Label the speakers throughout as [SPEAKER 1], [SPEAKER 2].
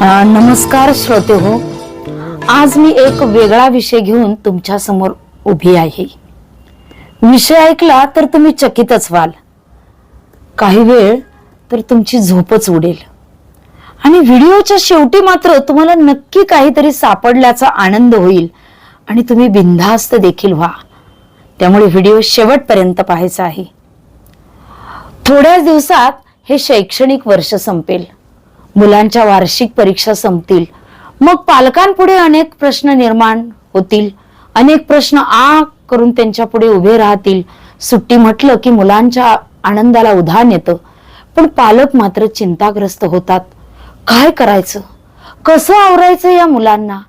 [SPEAKER 1] नमस्कार श्रोते हो. आज मी एक वेगळा विषय घेऊन तुमच्यासमोर उभी आहे. विषय ऐकला तर तुम्ही चकितच व्हाल. काही वेळ तर तुमची झोपच उडेल. आणि व्हिडिओच्या शेवटी मात्र तुम्हाला नक्की काहीतरी सापडल्याचा आनंद होईल आणि तुम्ही बिनधास्त देखील व्हा. त्यामुळे व्हिडिओ शेवटपर्यंत पाहायचा आहे. थोड्याच दिवसात हे शैक्षणिक वर्ष संपेल. मुलांच्या वार्षिक परीक्षा संपतील. मग पालकांपुढे अनेक प्रश्न निर्माण होतील. अनेक प्रश्न आ करून त्यांच्या पुढे उभे राहतील. सुट्टी म्हटलं की मुलांच्या आनंदाला उधाण येतं. पण पालक मात्र चिंताग्रस्त होतात. काय करायचं? कसं आवरायचं या मुलांना?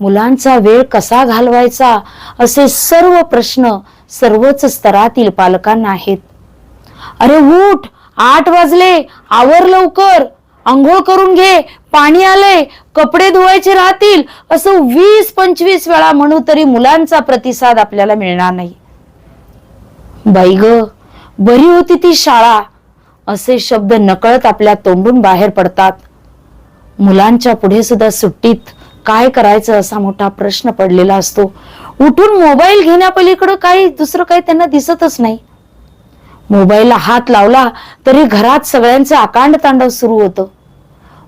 [SPEAKER 1] मुलांचा वेळ कसा घालवायचा? असे सर्व प्रश्न सर्वच स्तरातील पालकांना आहेत. अरे उठ! आठ वाजले. आवर लवकर. आंघोळ करून घे पाणी आलंय कपडे धुवायचे राहतील असं वीस पंचवीस वेळा म्हणू तरी मुलांचा प्रतिसाद आपल्याला मिळणार नाही. बाई ग बरी होती ती शाळा. असे शब्द नकळत आपल्या तोंडून बाहेर पडतात. मुलांच्या पुढे सुद्धा सुट्टीत काय करायचं असा मोठा प्रश्न पडलेला असतो. उठून मोबाईल घेण्यापलीकडं काही दुसरं काही त्यांना दिसतच नाही. मोबाईलला हात लावला तरी घरात सगळ्यांचं आकांड तांडव सुरू होतं.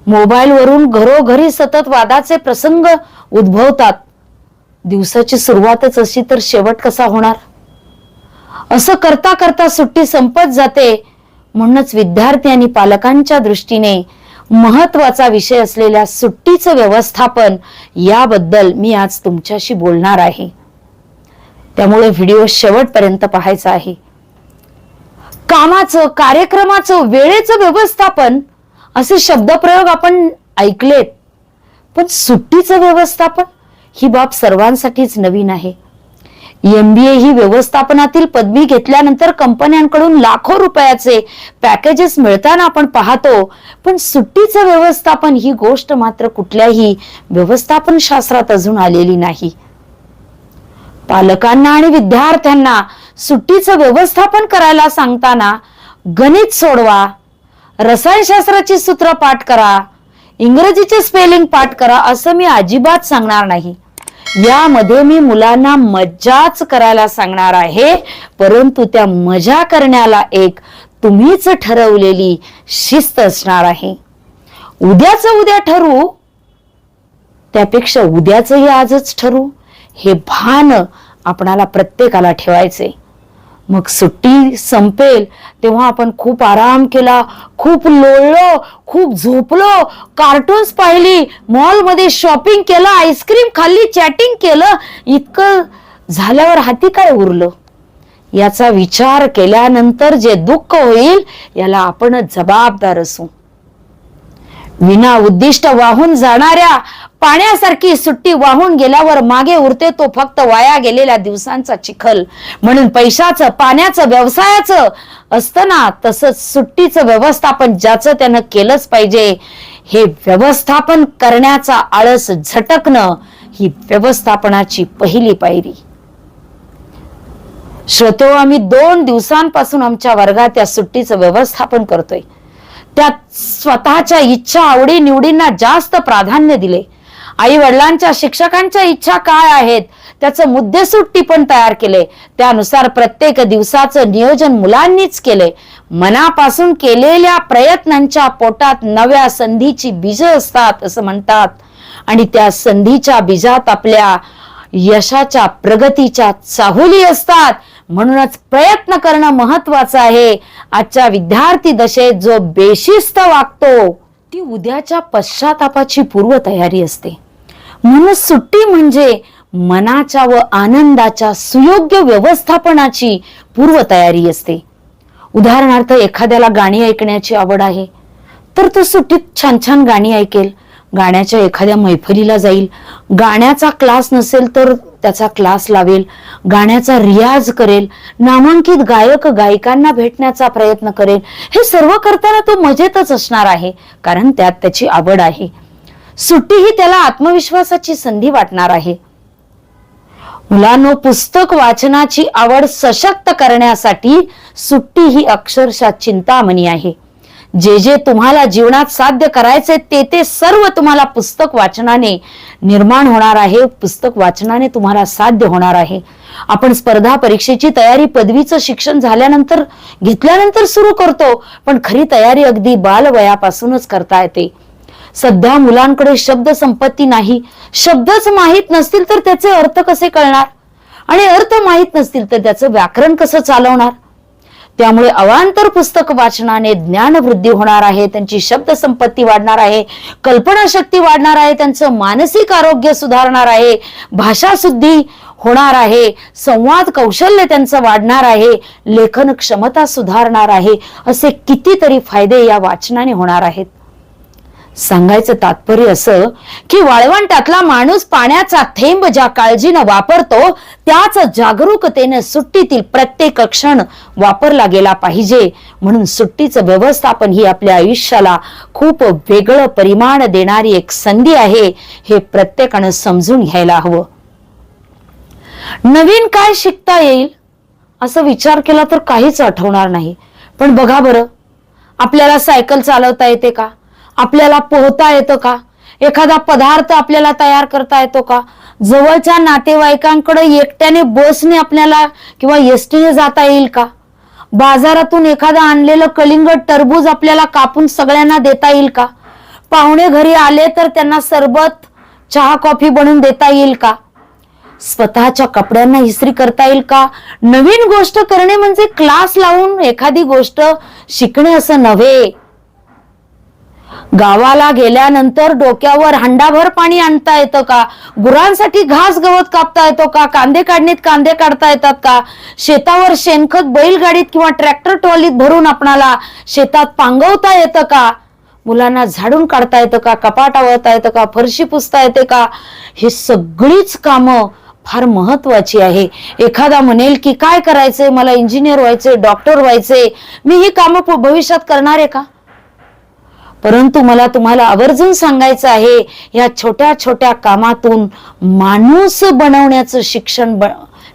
[SPEAKER 1] मोबाईलवरून घरोघरी सतत वादाचे प्रसंग उद्भवतात. दिवसाची सुरुवातच अशी तर शेवट कसा होणार? असं करता करता सुट्टी संपत जाते. म्हणूनच विद्यार्थी आणि पालकांच्या दृष्टीने महत्त्वाचा विषय असलेल्या सुट्टीचं व्यवस्थापन याबद्दल मी आज तुमच्याशी बोलणार आहे. त्यामुळे व्हिडिओ शेवटपर्यंत पाहायचा आहे. कामाचं कार्यक्रमाचं वेळेचं व्यवस्थापन असे शब्दप्रयोग आपण ऐकलेत. पण सुट्टीचं व्यवस्थापन ही बाब सर्वांसाठीच नवीन आहे. एमबीए ही व्यवस्थापनातील पदवी घेतल्यानंतर कंपन्यांकडून लाखो रुपयाचे पॅकेजेस मिळताना आपण पाहतो. पण सुट्टीचं व्यवस्थापन ही गोष्ट मात्र कुठल्याही व्यवस्थापन शास्त्रात अजून आलेली नाही. पालकांना आणि विद्यार्थ्यांना सुट्टीचं व्यवस्थापन करायला सांगताना गणित सोडवा रसायनशास्त्राची सूत्र पाठ करा. इंग्रजीचे स्पेलिंग पाठ करा असं मी अजिबात सांगणार नाही. यामध्ये मी मुलांना मज्जाच करायला सांगणार आहे. परंतु त्या मजा करण्याला एक तुम्हीच ठरवलेली शिस्त असणार आहे. उद्याच उद्या ठरू. त्यापेक्षा उद्याचंही आजच ठरू. हे भान आपणाला प्रत्येकाला ठेवायचे मग सुट्टी संपेल तेव्हा आपण खूप आराम केला खूप लोळलो खूप झोपलो कार्टून्स पाहिली मॉलमध्ये शॉपिंग केलं आईस्क्रीम खाल्ली चॅटिंग केलं इतकं झाल्यावर हाती काय उरलं? याचा विचार केल्यानंतर जे दुःख होईल याला आपण जबाबदार असू. विना उद्दिष्ट वाहून जाणाऱ्या पाण्यासारखी सुट्टी वाहून गेल्यावर मागे उरते तो फक्त वाया गेलेल्या दिवसांचा चिखल. म्हणून पैशाचं पाण्याचं व्यवसायाचं असतं ना तसंच सुट्टीचं व्यवस्थापन ज्याचं त्यानं केलंच पाहिजे. हे व्यवस्थापन करण्याचा आळस झटकणं ही व्यवस्थापनाची पहिली पायरी. श्रोतो आम्ही दोन दिवसांपासून आमच्या वर्गात या सुट्टीचं व्यवस्थापन करतोय. त्यात स्वतःच्या इच्छा आवडी निवडींना जास्त प्राधान्य दिले. आई वडिलांच्या शिक्षकांच्या इच्छा काय आहेत त्याचं मुद्देसुट्टी टिपण तयार केले. त्यानुसार प्रत्येक दिवसाचं नियोजन मुलांनीच केले. मनापासून केलेल्या प्रयत्नांच्या पोटात नव्या संधीची बीज असतात असं म्हणतात. आणि त्या संधीच्या बीजात आपल्या यशाच्या प्रगतीच्या चाहुली असतात. म्हणूनच प्रयत्न करणं महत्वाचं आहे. आजच्या विद्यार्थी दशेत जो बेशिस्त वागतो ती उद्याच्या पश्चातापाची पूर्वतयारी असते. म्हणून सुट्टी म्हणजे मनाच्या व आनंदाच्या सुयोग्य व्यवस्थापनाची पूर्वतयारी असते. उदाहरणार्थ एखाद्याला गाणी ऐकण्याची आवड आहे तर तो सुट्टीत छान छान गाणी ऐकेल. गाण्याच्या एखाद्या मैफलीला जाईल. गाण्याचा क्लास नसेल तर त्याचा क्लास लावेल. गाण्याचा रियाज करेल. नामांकित गायक गायिकांना भेटण्याचा प्रयत्न करेल. हे सर्व करताना तो मजेतच असणार आहे कारण त्यात त्याची आवड आहे. सुट्टी ही त्याला आत्मविश्वासाची संधी वाटणार आहे. मुलांनो पुस्तक वाचनाची आवड सशक्त करण्यासाठी सुट्टी ही अक्षरशः चिंतामणी आहे. जे जे तुम्हाला जीवनात साध्य करायचे ते ते सर्व तुम्हाला पुस्तक वाचनाने निर्माण होणार आहे. पुस्तक वाचनाने तुम्हाला साध्य होणार आहे. आपण स्पर्धा परीक्षेची तयारी पदवीचं शिक्षण झाल्यानंतर घेतल्यानंतर सुरू करतो पण खरी तयारी अगदी बालवयापासूनच करता येते. सध्या मुलांकडे शब्द संपत्ती नाही. शब्दच माहीत नसतील तर त्याचे अर्थ कसे कळणार? आणि अर्थ माहीत नसतील तर त्याचं व्याकरण कसं चालवणार? त्यामुळे अवांतर पुस्तक वाचनाने ज्ञान वृद्धी होणार आहे त्यांची शब्द संपत्ती वाढणार आहे कल्पनाशक्ती वाढणार आहे त्यांचं मानसिक आरोग्य सुधारणार आहे भाषाशुद्धी होणार आहे संवाद कौशल्य त्यांचं वाढणार आहे लेखन क्षमता सुधारणार आहे असे कितीतरी फायदे या वाचनाने होणार आहेत. सांगायचं तात्पर्य असं की वाळवंटातला माणूस पाण्याचा थेंब ज्या काळजीनं वापरतो त्याच जागरूकतेनं सुट्टीतील प्रत्येक क्षण वापरला गेला पाहिजे. म्हणून सुट्टीचं व्यवस्थापन ही आपल्या आयुष्याला खूप वेगळं परिमाण देणारी एक संधी आहे हे प्रत्येकानं समजून घ्यायला हवं. नवीन काय शिकता येईल? असं विचार केला तर काहीच आठवणार नाही. पण बघा बरं आपल्याला सायकल चालवता येते का? आपल्याला पोहता येतं का? एखादा पदार्थ आपल्याला तयार करता येतो का? जवळच्या नातेवाईकांकडे एकट्याने बसने आपल्याला किंवा एसटीने जाता येईल का? बाजारातून एखादं आणलेलं कलिंगड टरबूज आपल्याला कापून सगळ्यांना देता येईल का? पाहुणे घरी आले तर त्यांना सरबत चहा कॉफी बनवून देता येईल का? स्वतःच्या कपड्यांना इस्त्री करता येईल का? नवीन गोष्ट करणे म्हणजे क्लास लावून एखादी गोष्ट शिकणे असं नव्हे. गावाला गेल्यानंतर डोक्यावर हंडाभर पाणी आणता येतं का? गुरांसाठी घास गवत कापता येतो का? कांदे काढणीत कांदे काढता येतात का? शेतावर शेणखत बैलगाडीत किंवा ट्रॅक्टर ट्रॉलीत भरून आपणाला शेतात पांगवता येतं का? मुलांना झाडून काढता येतं का? कपाट आवळता येतं का? फरशी पुसता येते का? हे सगळीच कामं फार महत्वाची आहे. एखादा म्हणेल की काय करायचंय? मला इंजिनियर व्हायचंय डॉक्टर व्हायचंय. मी ही कामं भविष्यात करणार आहे का? परंतु मला तुम्हाला आवर्जून सांगायचं आहे या छोट्या छोट्या कामातून माणूस बनवण्याचं शिक्षण ब-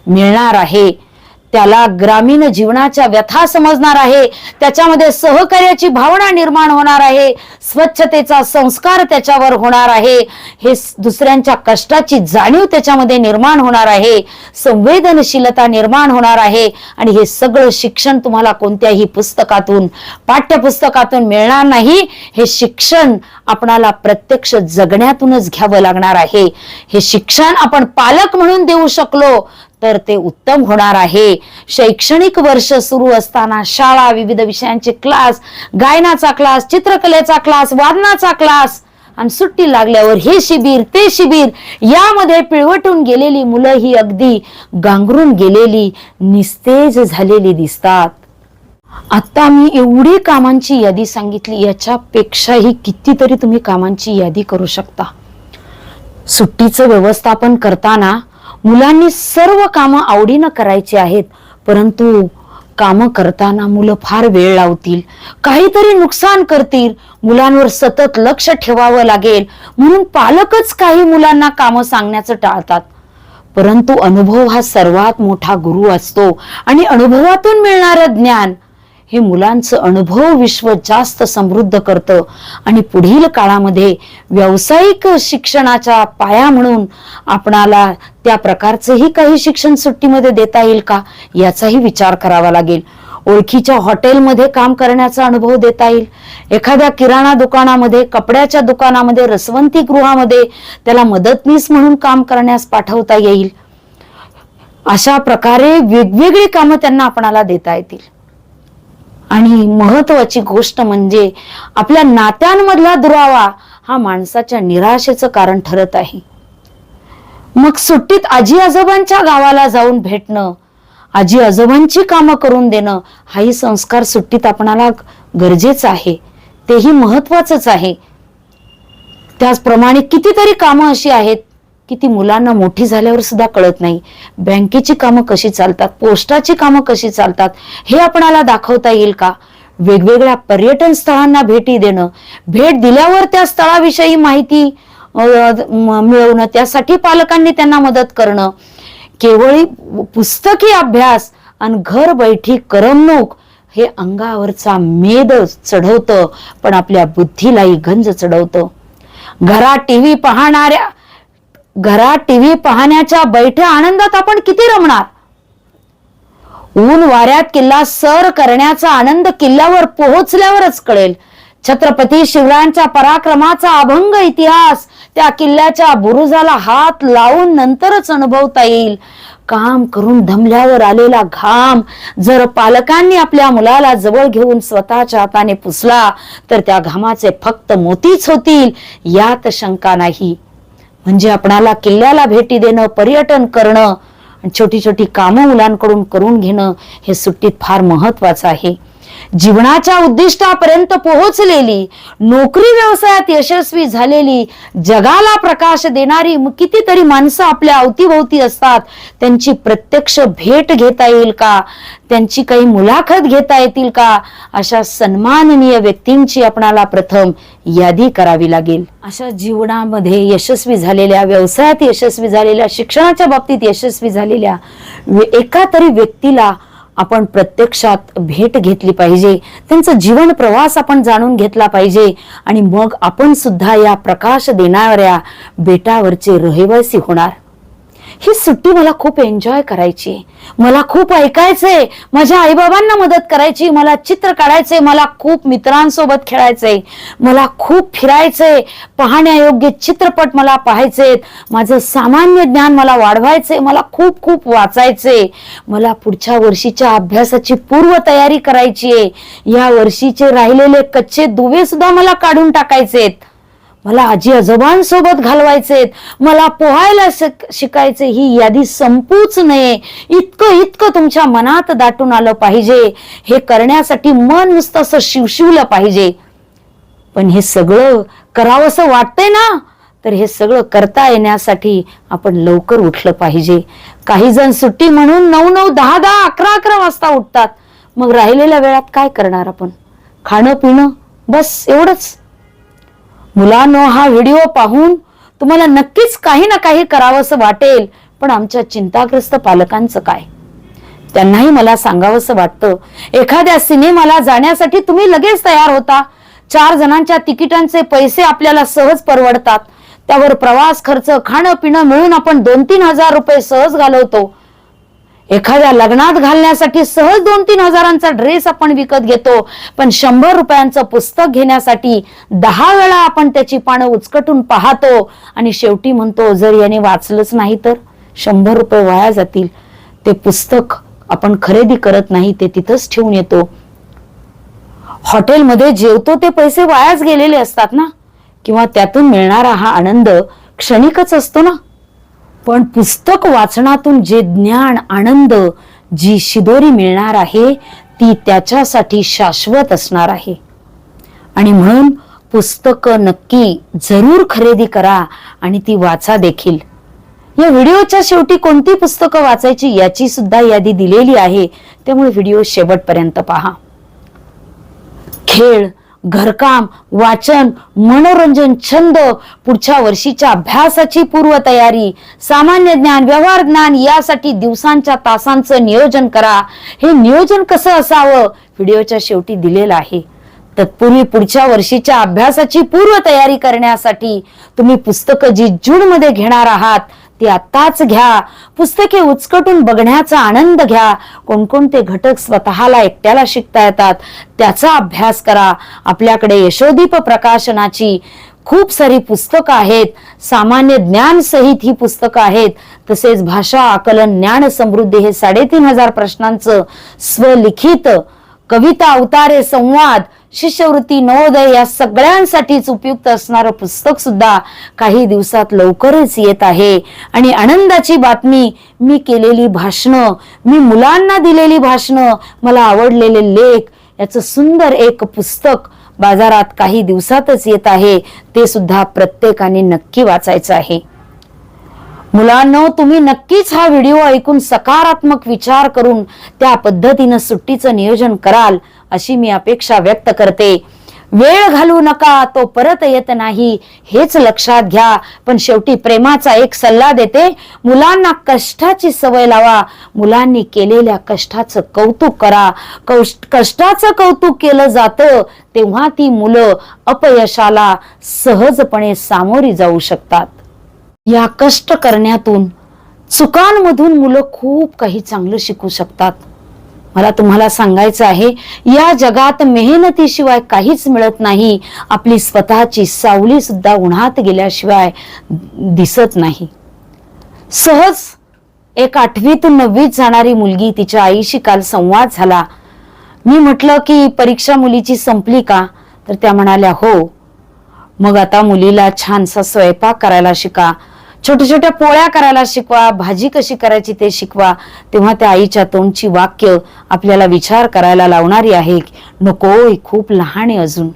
[SPEAKER 1] मिळणार आहे. त्याला ग्रामीण जीवनाच्या व्यथा समजणार आहे. त्याच्यामध्ये सहकार्याची भावना निर्माण होणार आहे. स्वच्छतेचा संस्कार त्याच्यावर होणार आहे. हे दुसऱ्यांच्या कष्टाची जाणीव त्याच्यामध्ये निर्माण होणार आहे. संवेदनशीलता निर्माण होणार आहे. आणि हे सगळं शिक्षण तुम्हाला कोणत्याही पुस्तकातून पाठ्यपुस्तकातून मिळणार नाही. हे शिक्षण आपणाला प्रत्यक्ष जगण्यातूनच घ्यावं लागणार आहे. हे शिक्षण आपण पालक म्हणून देऊ शकलो तर ते उत्तम होणार आहे. शैक्षणिक वर्ष सुरू असताना शाळा विविध विषयांचे क्लास गायनाचा क्लास चित्रकलेचा क्लास वादनाचा क्लास आणि सुट्टी लागल्यावर हे शिबिर ते शिबिर यामध्ये पिळवटून गेलेली मुलं ही अगदी गांगरून गेलेली निस्तेज झालेली दिसतात. आता मी एवढी कामांची यादी सांगितली याच्यापेक्षाही कितीतरी तुम्ही कामांची यादी करू शकता. सुट्टीचं व्यवस्थापन करताना मुलांनी सर्व कामं आवडीनं करायची आहेत परंतु कामं करताना मुलं फार वेळ लावतील काहीतरी नुकसान करतील मुलांवर सतत लक्ष ठेवावं लागेल म्हणून पालकच काही मुलांना कामं सांगण्याचं टाळतात. परंतु अनुभव हा सर्वात मोठा गुरु असतो आणि अनुभवातून मिळणारं ज्ञान हे मुलांचं अनुभव विश्व जास्त समृद्ध करतं. आणि पुढील काळामध्ये व्यावसायिक शिक्षणाचा पाया म्हणून आपणाला त्या प्रकारचंही काही शिक्षण सुट्टीमध्ये देता येईल का? याचाही विचार करावा लागेल. ओळखीच्या हॉटेलमध्ये काम करण्याचा अनुभव देता येईल. एखाद्या किराणा दुकानामध्ये कपड्याच्या दुकानामध्ये रसवंती गृहामध्ये त्याला मदतनीस म्हणून काम करण्यास पाठवता येईल. अशा प्रकारे वेगवेगळी कामं त्यांना आपणाला देता येतील. आणि महत्वाची गोष्ट म्हणजे आपल्या नात्यांमधला दुरावा हा माणसाच्या निराशेचं कारण ठरत आहे. मग सुट्टीत आजी आजोबांच्या गावाला जाऊन भेटणं आजी आजोबांची कामं करून देणं हाही संस्कार सुट्टीत आपणाला गरजेचं आहे. तेही महत्वाचंच आहे. त्याचप्रमाणे कितीतरी कामं अशी आहेत की ती मुलांना मोठी झाल्यावर सुद्धा कळत नाही. बँकेची कामं कशी चालतात? पोस्टाची कामं कशी चालतात? हे आपणाला दाखवता येईल का? वेगवेगळ्या पर्यटन स्थळांना भेटी देणं भेट दिल्यावर त्या स्थळाविषयी माहिती मिळवणं त्यासाठी पालकांनी त्यांना मदत करणं. केवळ पुस्तकी अभ्यास आणि घर बैठी करमणूक हे अंगावरचा मेद चढवतं पण आपल्या बुद्धीलाही गंज चढवतं. घरात टीव्ही पाहणाऱ्या घरात टीव्ही पाहण्याच्या बैठ्या आनंदात आपण किती रमणार? ऊन वाऱ्यात किल्ला सर करण्याचा आनंद किल्ल्यावर पोहोचल्यावरच कळेल. छत्रपती शिवरायांच्या पराक्रमाचा अभंग इतिहास त्या किल्ल्याच्या बुरुजाला हात लावून नंतरच अनुभवता येईल. काम करून दमल्यावर आलेला घाम जर पालकांनी आपल्या मुलाला जवळ घेऊन स्वतःच्या हाताने पुसला तर त्या घामाचे फक्त मोतीच होतील यात शंका नाही. म्हणजे आपणाला किल्ल्याला भेटी देणं पर्यटन करणं आणि छोटी छोटी कामं मुलांकडून करून घेणं हे सुट्टीत फार महत्वाचं आहे. जीवनाच्या उद्दिष्टापर्यंत पोहोचलेली नोकरी व्यवसायात यशस्वी झालेली जगाला प्रकाश देणारी कितीतरी माणसं आपल्या अवतीभोवती असतात. त्यांची प्रत्यक्ष भेट घेता येईल का? त्यांची काही मुलाखत घेता येतील का? अशा सन्माननीय व्यक्तींची आपणाला प्रथम यादी करावी लागेल. अशा जीवनामध्ये यशस्वी झालेल्या व्यवसायात यशस्वी झालेल्या शिक्षणाच्या बाबतीत यशस्वी झालेल्या एका तरी व्यक्तीला आपण प्रत्यक्षात भेट घेतली पाहिजे. त्यांचं जीवन प्रवास आपण जाणून घेतला पाहिजे. आणि मग आपण सुद्धा या प्रकाश देणाऱ्या बेटावरचे रहिवासी होणार. ही सुट्टी मला खूप एन्जॉय करायची. मला खूप ऐकायचंय. माझ्या आईबाबांना मदत करायची. मला चित्र काढायचंय. मला खूप मित्रांसोबत खेळायचंय. मला खूप फिरायचंय. पाहण्यायोग्य चित्रपट मला पाहायचेत. माझं सामान्य ज्ञान मला वाढवायचंय. मला खूप खूप वाचायचंय. मला पुढच्या वर्षीच्या अभ्यासाची पूर्व तयारी करायची आहे या वर्षीचे राहिलेले कच्चे दुवे सुद्धा मला काढून टाकायचेत. मला आजी आजोबांसोबत घालवायचेत मला पोहायला शिकायचे ही यादी संपूच नये. इतकं इतकं तुमच्या मनात दाटून आलं पाहिजे. हे करण्यासाठी मन नुसतं असं शिवशिवलं पाहिजे. पण हे सगळं करावंसं वाटतंय ना? तर हे सगळं करता येण्यासाठी आपण लवकर उठलं पाहिजे. काही जण सुट्टी म्हणून नऊ नऊ दहा दहा अकरा अकरा वाजता उठतात. मग राहिलेल्या वेळात काय करणार आपण? खाणं पिणं? बस एवढंच. मुलांनो हा व्हिडिओ पाहून तुम्हाला नक्कीच काही ना काही करावंसं वाटेल पण आमच्या चिंताग्रस्त पालकांचं काय? त्यांनाही मला सांगावंसं वाटतं. एखाद्या सिनेमाला जाण्यासाठी तुम्ही लगेच तयार होता. चार जणांच्या तिकिटांचे पैसे आपल्याला सहज परवडतात. त्यावर प्रवास खर्च खाणं पिणं मिळून आपण दोन तीन हजार रुपये सहज घालवतो. एखाद्या लग्नात घालण्यासाठी सहज दोन तीन हजारांचा ड्रेस आपण विकत घेतो. पण शंभर रुपयांचं पुस्तक घेण्यासाठी दहा वेळा आपण त्याची पानं उचकटून पाहतो. आणि शेवटी म्हणतो जर याने वाचलंच नाही तर शंभर रुपये वाया जातील. ते पुस्तक आपण खरेदी करत नाही ते तिथंच ठेवून येतो. हॉटेलमध्ये जेवतो ते पैसे वायाच गेलेले असतात ना? किंवा त्यातून मिळणारा हा आनंद क्षणिकच असतो ना? पण पुस्तक वाचनातून जे ज्ञान आनंद जी शिदोरी मिळणार आहे ती त्याच्यासाठी शाश्वत असणार आहे. आणि म्हणून पुस्तकं नक्की जरूर खरेदी करा आणि ती वाचा देखील. या व्हिडिओच्या शेवटी कोणती पुस्तकं वाचायची याची सुद्धा यादी दिलेली आहे त्यामुळे व्हिडिओ शेवटपर्यंत पहा. खेळ घरकाम वाचन मनोरंजन छंद पुढच्या वर्षीच्या अभ्यासाची पूर्वतयारी. सामान्य ज्ञान व्यवहार ज्ञान यासाठी दिवसांच्या तासांचं नियोजन करा. हे नियोजन कसं असावं? व्हिडिओच्या शेवटी दिलेलं आहे. तत्पूर्वी पुढच्या वर्षीच्या अभ्यासाची पूर्वतयारी करण्यासाठी तुम्ही पुस्तकं जी जून मध्ये घेणार आहात ती आत्ताच घ्या. पुस्तके उचकटून बघण्याचा आनंद घ्या. कोणकोणते घटक स्वतःला एकट्याला शिकता येतात त्याचा अभ्यास करा. आपल्याकडे यशोदीप प्रकाशनाची खूप सारी पुस्तकं आहेत. सामान्य ज्ञान सहित ही पुस्तकं आहेत. तसेच भाषा आकलन ज्ञान समृद्धी हे साडेतीन हजार प्रश्नांचं स्वलिखित कविता अवतारे संवाद शिष्यवृत्ती नवोदय या सगळ्यांसाठीच उपयुक्त असणारं पुस्तक सुद्धा काही दिवसात लवकरच येत आहे. आणि आनंदाची बातमी मी केलेली भाषणं मी मुलांना दिलेली भाषणं मला आवडलेले लेख याचं सुंदर एक पुस्तक बाजारात काही दिवसातच येत आहे. ते सुद्धा प्रत्येकाने नक्की वाचायचं आहे. मुलांनो तुम्ही नक्कीच हा व्हिडिओ ऐकून सकारात्मक विचार करून त्या पद्धतीनं सुट्टीचं नियोजन कराल अशी मी अपेक्षा व्यक्त करते. वेळ घालू नका तो परत येत नाही हेच लक्षात घ्या. पण शेवटी प्रेमाचा एक सल्ला देते मुलांना कष्टाची सवय लावा. मुलांनी केलेल्या कष्टाचं कौतुक करा. कौश- कष्टाचं कौतुक केलं जातं तेव्हा ती मुलं अपयशाला सहजपणे सामोरी जाऊ शकतात. या कष्ट करण्यातून चुकांमधून मुलं खूप काही चांगलं शिकू शकतात. मला तुम्हाला सांगायचं आहे या जगात मेहनतीशिवाय काहीच मिळत नाही. आपली स्वतःची सावली सुद्धा उन्हात गेल्याशिवाय दिसत नाही. सहज एक आठवीतून नववीत जाणारी मुलगी तिच्या आईशी काल संवाद झाला. मी म्हटलं की परीक्षा मुलीची संपली का? तर त्या म्हणाल्या हो. मग आता मुलीला छानसा स्वयंपाक करायला शिका. छोट्या छोट्या पोळ्या करायला शिकवा भाजी कशी करायची ते शिकवा. तेव्हा त्या आईच्या तोंडची वाक्य आपल्याला विचार करायला लावणारी आहे. नकोय खूप लहान आहे अजून.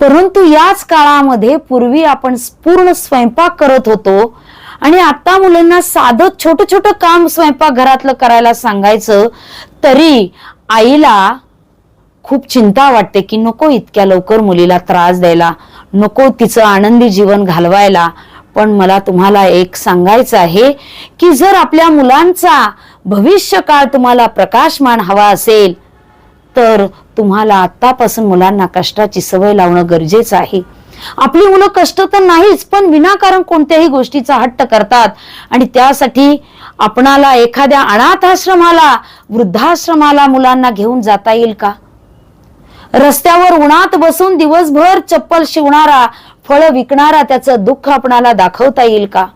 [SPEAKER 1] परंतु याच काळामध्ये पूर्वी आपण पूर्ण स्वयंपाक करत होतो आणि आता मुलांना साधं छोटं छोटं काम स्वयंपाक घरातलं करायला सांगायचं तरी आईला खूप चिंता वाटते की नको इतक्या लवकर मुलीला त्रास द्यायला नको तिचं आनंदी जीवन घालवायला पण मला तुम्हाला एक सांगायचं आहे की जर आपल्या मुलांचा भविष्य काळ तुम्हाला प्रकाशमान हवा असेल तर तुम्हाला आतापासून मुलांना कष्टाची सवय लावणं गरजेचं आहे. आपली मुलं कष्ट तर नाहीच पण विनाकारण कोणत्याही गोष्टीचा हट्ट करतात. आणि त्यासाठी आपणाला एखाद्या अनाथाश्रमाला वृद्धाश्रमाला मुलांना घेऊन जाता येईल का? रस्त्यावर उन्हात बसून दिवसभर चप्पल शिवणारा फळ विकणारा त्याचं दुःख आपणाला दाखवता येईल का?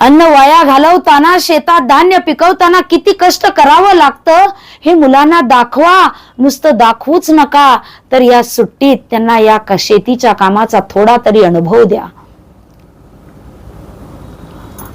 [SPEAKER 1] अन्न वाया घालवताना शेतात धान्य पिकवताना किती कष्ट करावं लागतं हे मुलांना दाखवा. नुसतं दाखवूच नका. तर या सुट्टीत त्यांना या शेतीच्या कामाचा थोडा तरी अनुभव द्या.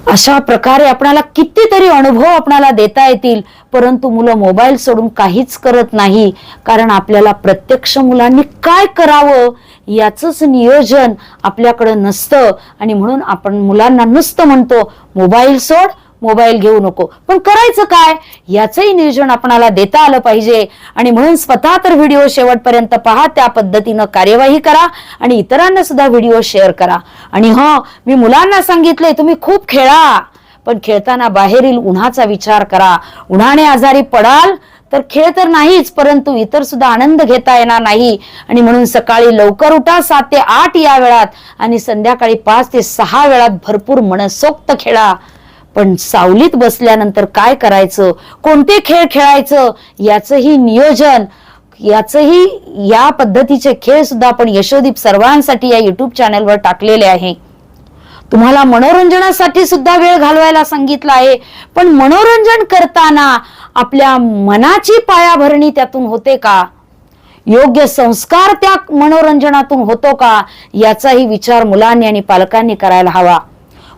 [SPEAKER 1] अशा प्रकारे आपणाला कितीतरी अनुभव आपणाला देता येतील परंतु मुलं मोबाईल सोडून काहीच करत नाही. कारण आपल्याला प्रत्यक्ष मुलांनी काय करावं याचंच नियोजन आपल्याकडं नसतं. आणि म्हणून आपण मुलांना नुसतं म्हणतो मोबाईल सोड मोबाईल घेऊ नको. पण करायचं काय? याचंही नियोजन आपणाला देता आलं पाहिजे. आणि म्हणून स्वतः तर व्हिडिओ शेवटपर्यंत पहा त्या पद्धतीनं कार्यवाही करा आणि इतरांना सुद्धा व्हिडिओ शेअर करा. आणि ह मी मुलांना सांगितलंय तुम्ही खूप खेळा. पण खेळताना बाहेरील उन्हाचा विचार करा. उन्हाने आजारी पडाल तर खेळ तर नाहीच परंतु इतर सुद्धा आनंद घेता येणार नाही. आणि म्हणून सकाळी लवकर उठा सात ते आठ या वेळात आणि संध्याकाळी पाच ते सहा वेळात भरपूर मनसोक्त खेळा. पण सावलीत बसल्यानंतर काय करायचं? कोणते खेळ खेळायचं? याचंही नियोजन याचही या पद्धतीचे खेळ सुद्धा आपण यशोदीप सर्वांसाठी या युट्यूब चॅनलवर टाकलेले आहे. तुम्हाला मनोरंजनासाठी सुद्धा वेळ घालवायला सांगितलं आहे. पण मनोरंजन करताना आपल्या मनाची पायाभरणी त्यातून होते का? योग्य संस्कार त्या मनोरंजनातून होतो का? याचाही विचार मुलांनी आणि पालकांनी करायला हवा.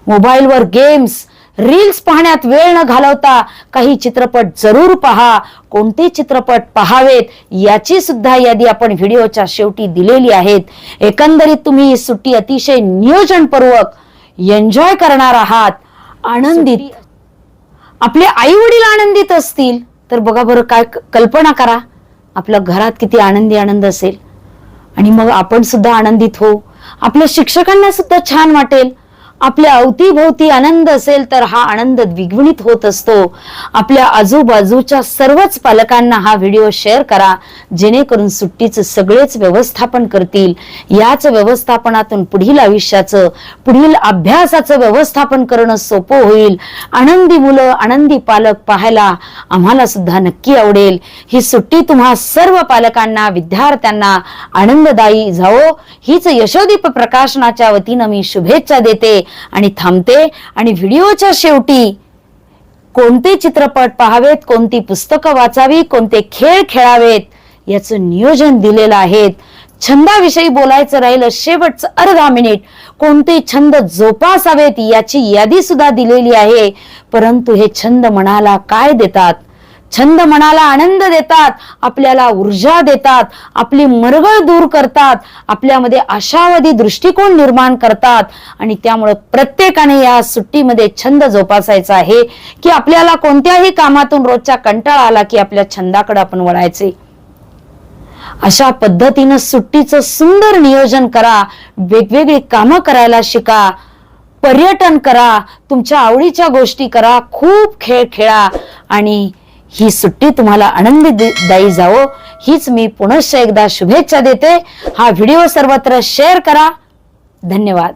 [SPEAKER 1] मोबाईलवर गेम्स रील्स पाहण्यात वेळ न घालवता काही चित्रपट जरूर पहा. कोणते चित्रपट पहावेत याची सुद्धा यादी आपण व्हिडिओच्या शेवटी दिलेली आहेत. एकंदरीत तुम्ही ही सुट्टी अतिशय नियोजनपूर्वक एन्जॉय करणार आहात. आनंदित. आपले आई वडील आनंदित असतील. तर बघा बरं काय कल्पना करा. आपल्या घरात किती आनंदी आनंद असेल. आणि मग आपण सुद्धा आनंदित होऊ. आपल्या शिक्षकांना सुद्धा छान वाटेल. आपल्या अवतीभोवती आनंद असेल तर हा आनंद द्विगुणित होत असतो. आपल्या आजूबाजूच्या सर्वच पालकांना हा व्हिडिओ शेअर करा. जेणेकरून सुट्टीचं सगळेच व्यवस्थापन करतील. याच व्यवस्थापनातून पुढील आयुष्याचं पुढील अभ्यासाचं व्यवस्थापन करणं सोपं होईल. आनंदी मुलं आनंदी पालक पाहायला आम्हाला सुद्धा नक्की आवडेल. ही सुट्टी तुम्हा सर्व पालकांना विद्यार्थ्यांना आनंददायी जावो. हीच यशोदीप प्रकाशनाच्या वतीनं मी शुभेच्छा देते. आणि थांबते. आणि व्हिडिओच्या शेवटी कोणते चित्रपट पाहावेत कोणती पुस्तकं वाचावी कोणते खेळ खेळावेत याचं नियोजन दिलेलं आहे. छंदाविषयी बोलायचं राहिलं शेवटचं अर्धा मिनिट. कोणते छंद जोपासावेत याची यादी सुद्धा दिलेली आहे. परंतु हे छंद मनाला काय देतात? छंद मनाला आनंद देतात आपल्याला ऊर्जा देतात आपली मरगळ दूर करतात आपल्यामध्ये आशावादी दृष्टिकोन निर्माण करतात. आणि त्यामुळं प्रत्येकाने या सुट्टीमध्ये छंद जोपासायचा आहे की आपल्याला कोणत्याही कामातून रोजच्या कंटाळा आला की आपल्या छंदाकडे आपण वळायचे. अशा पद्धतीनं सुट्टीचं सुंदर नियोजन करा वेगवेगळी कामं करायला शिका पर्यटन करा तुमच्या आवडीच्या गोष्टी करा खूप खेळ खेळा आणि ही सुट्टी तुम्हाला आनंददायी जावो. हीच मी पुनश्च एकदा शुभेच्छा देते. हा व्हिडिओ सर्वत्र शेअर करा. धन्यवाद.